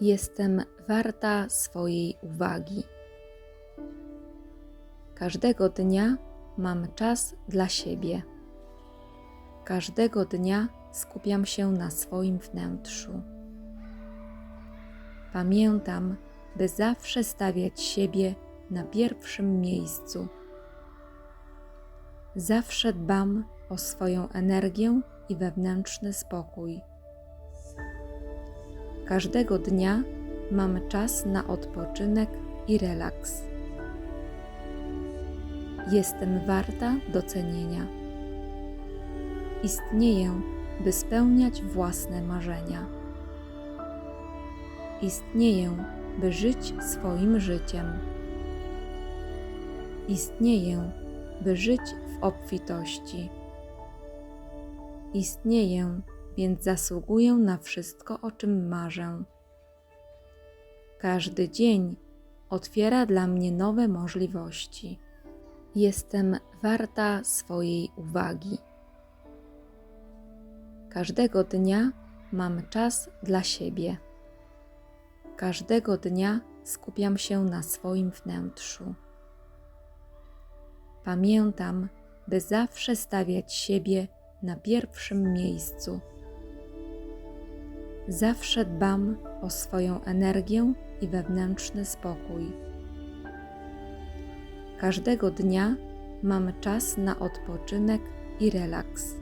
Jestem warta swojej uwagi. Każdego dnia mam czas dla siebie. Każdego dnia skupiam się na swoim wnętrzu. Pamiętam, by zawsze stawiać siebie na pierwszym miejscu. Zawsze dbam o swoją energię i wewnętrzny spokój. Każdego dnia mam czas na odpoczynek i relaks. Jestem warta docenienia. Istnieję, by spełniać własne marzenia. Istnieję, by żyć swoim życiem. Istnieję, by żyć w obfitości. Istnieję, więc zasługuję na wszystko, o czym marzę. Każdy dzień otwiera dla mnie nowe możliwości. Jestem warta swojej uwagi. Każdego dnia mam czas dla siebie. Każdego dnia skupiam się na swoim wnętrzu. Pamiętam, by zawsze stawiać siebie na pierwszym miejscu. Zawsze dbam o swoją energię i wewnętrzny spokój. Każdego dnia mam czas na odpoczynek i relaks.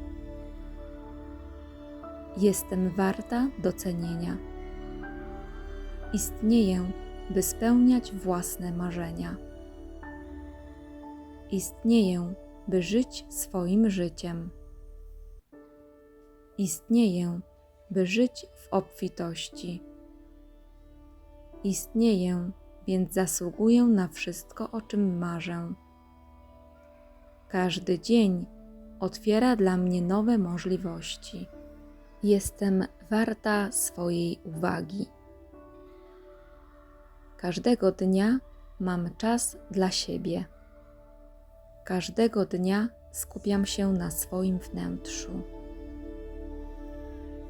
Jestem warta docenienia. Istnieję, by spełniać własne marzenia. Istnieję, by żyć swoim życiem. Istnieję, by żyć w obfitości. Istnieję, więc zasługuję na wszystko, o czym marzę. Każdy dzień otwiera dla mnie nowe możliwości. Jestem warta swojej uwagi. Każdego dnia mam czas dla siebie. Każdego dnia skupiam się na swoim wnętrzu.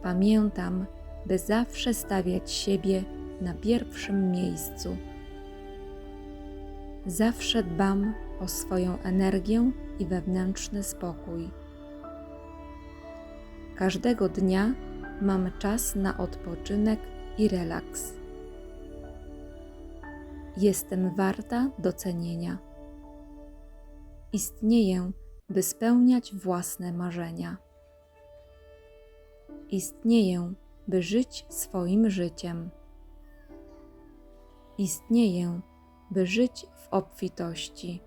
Pamiętam, by zawsze stawiać siebie na pierwszym miejscu. Zawsze dbam o swoją energię i wewnętrzny spokój. Każdego dnia mam czas na odpoczynek i relaks. Jestem warta docenienia. Istnieję, by spełniać własne marzenia. Istnieję, by żyć swoim życiem. Istnieję, by żyć w obfitości.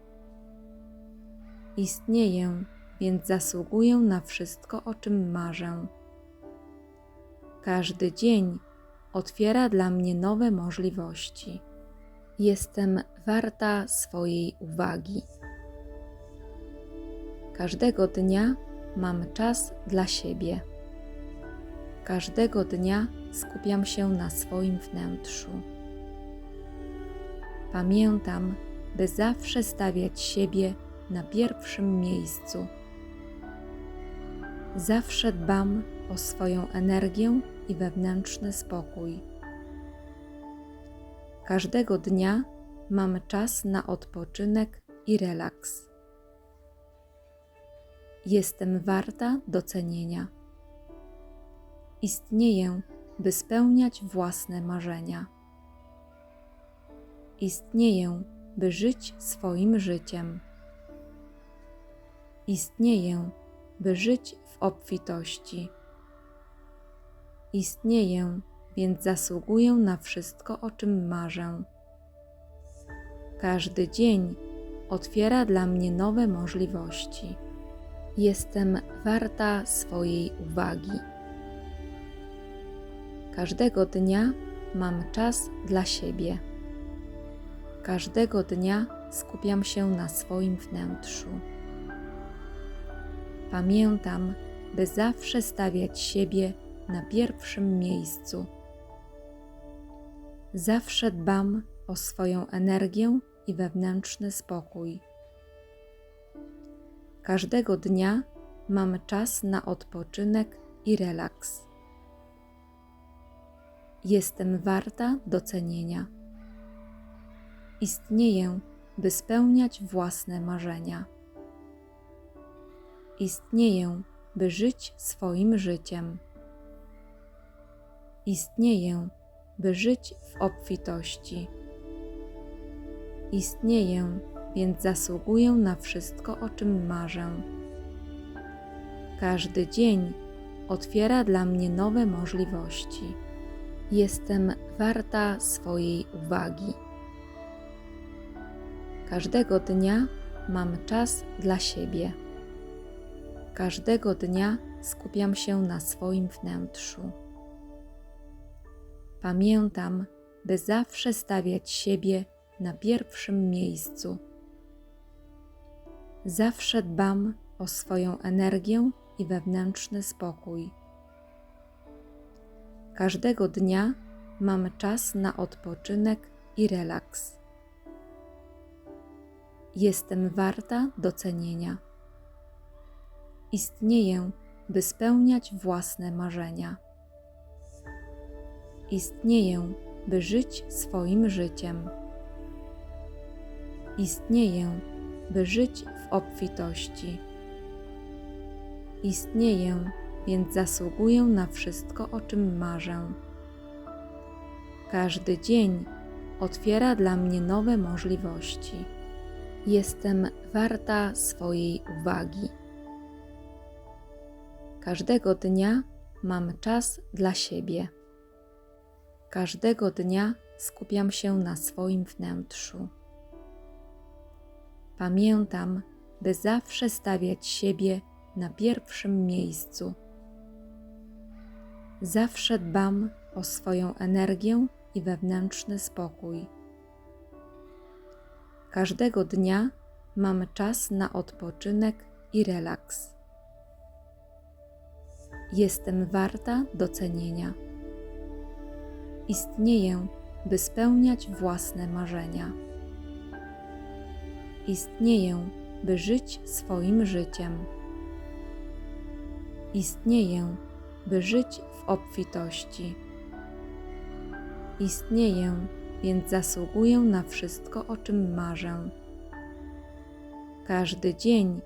Istnieję, więc zasługuję na wszystko, o czym marzę. Każdy dzień otwiera dla mnie nowe możliwości. Jestem warta swojej uwagi. Każdego dnia mam czas dla siebie. Każdego dnia skupiam się na swoim wnętrzu. Pamiętam, by zawsze stawiać siebie na pierwszym miejscu. Zawsze dbam o swoją energię i wewnętrzny spokój. Każdego dnia mam czas na odpoczynek i relaks. Jestem warta docenienia. Istnieję, by spełniać własne marzenia. Istnieję, by żyć swoim życiem. Istnieję, by żyć w obfitości. Istnieję, więc zasługuję na wszystko, o czym marzę. Każdy dzień otwiera dla mnie nowe możliwości. Jestem warta swojej uwagi. Każdego dnia mam czas dla siebie. Każdego dnia skupiam się na swoim wnętrzu. Pamiętam, by zawsze stawiać siebie na pierwszym miejscu. Zawsze dbam o swoją energię i wewnętrzny spokój. Każdego dnia mam czas na odpoczynek i relaks. Jestem warta docenienia. Istnieję, by spełniać własne marzenia. Istnieję, by żyć swoim życiem. Istnieję, by żyć w obfitości. Istnieję, więc zasługuję na wszystko, o czym marzę. Każdy dzień otwiera dla mnie nowe możliwości. Jestem warta swojej uwagi. Każdego dnia mam czas dla siebie. Każdego dnia skupiam się na swoim wnętrzu. Pamiętam, by zawsze stawiać siebie na pierwszym miejscu. Zawsze dbam o swoją energię i wewnętrzny spokój. Każdego dnia mam czas na odpoczynek i relaks. Jestem warta docenienia. Istnieję, by spełniać własne marzenia. Istnieję, by żyć swoim życiem. Istnieję, by żyć w obfitości. Istnieję, więc zasługuję na wszystko, o czym marzę. Każdy dzień otwiera dla mnie nowe możliwości. Jestem warta swojej uwagi. Każdego dnia mam czas dla siebie. Każdego dnia skupiam się na swoim wnętrzu. Pamiętam, by zawsze stawiać siebie na pierwszym miejscu. Zawsze dbam o swoją energię i wewnętrzny spokój. Każdego dnia mam czas na odpoczynek i relaks. Jestem warta docenienia. Istnieję, by spełniać własne marzenia. Istnieję, by żyć swoim życiem. Istnieję, by żyć w obfitości. Istnieję, więc zasługuję na wszystko, o czym marzę. Każdy dzień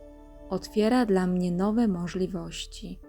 otwiera dla mnie nowe możliwości.